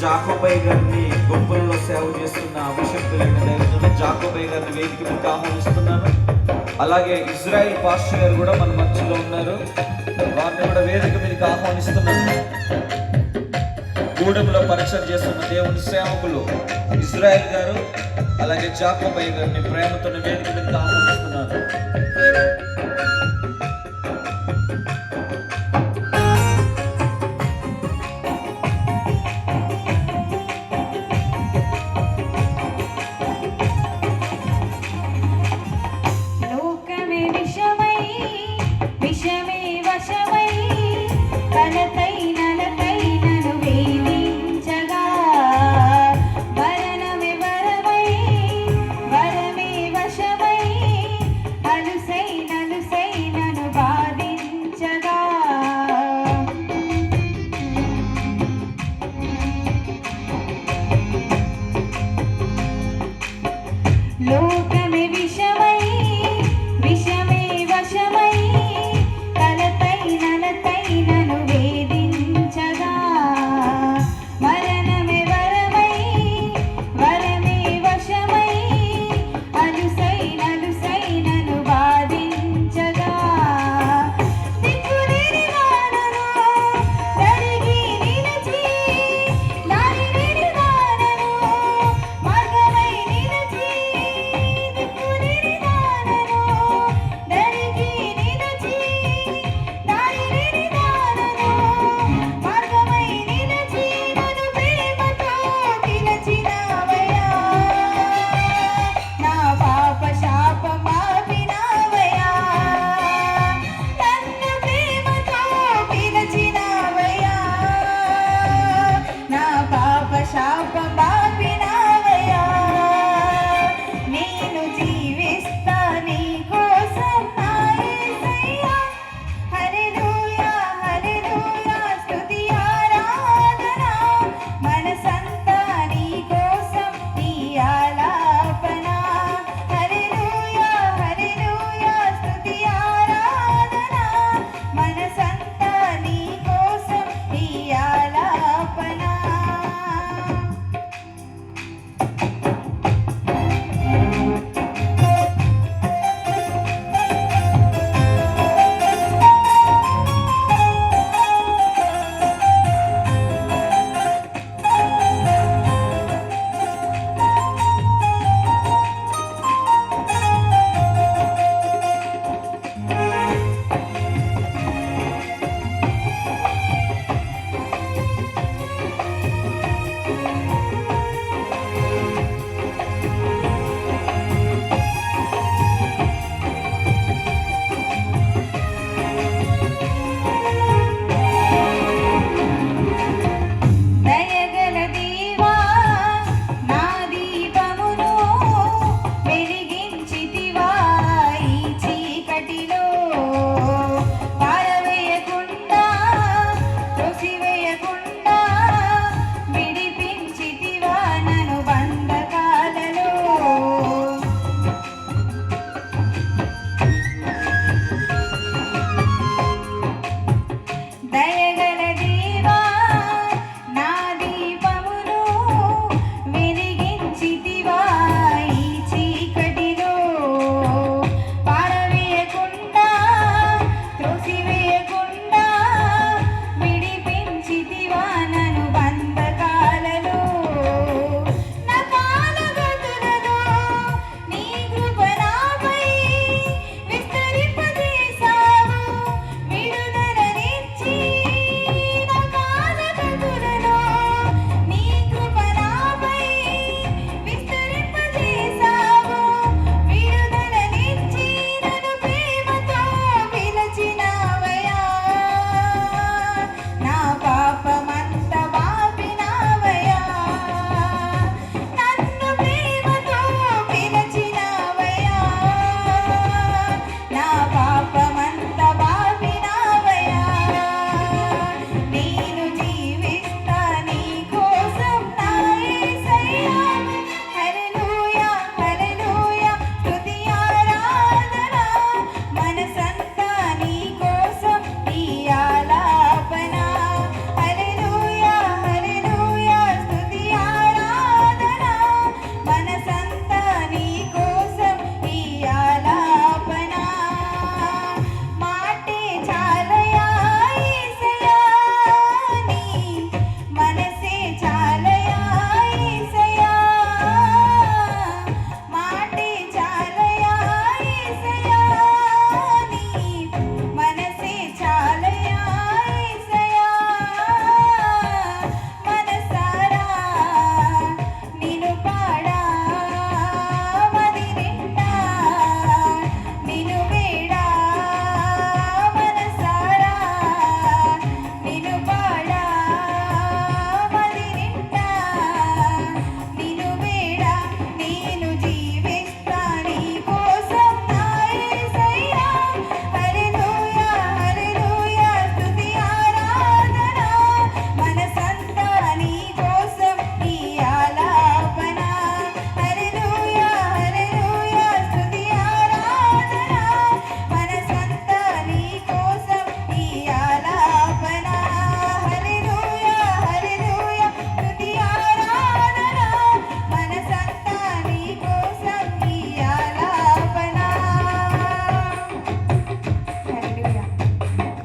జాకోబై గారిని గొప్పల్లో సేవ చేస్తున్న అభిషక్తులైన దైవజన జాకోబై గారిని వేదికకి ఆహ్వానిస్తున్నాను. అలాగే ఇజ్రాయిల్ పాస్టర్ గారు కూడా మన మధ్యలో ఉన్నారు. వారిని కూడా వేదిక మీదకి ఆహ్వానిస్తున్నాను. గూడెంలో పరిచయం చేస్తున్న దేవుని సేవకులు ఇజ్రాయిల్ గారు అలాగే జాకోబై గారిని ప్రేమతో వేదిక మీదకి ఆహ్వానిస్తున్నారు లోకమే Tchau,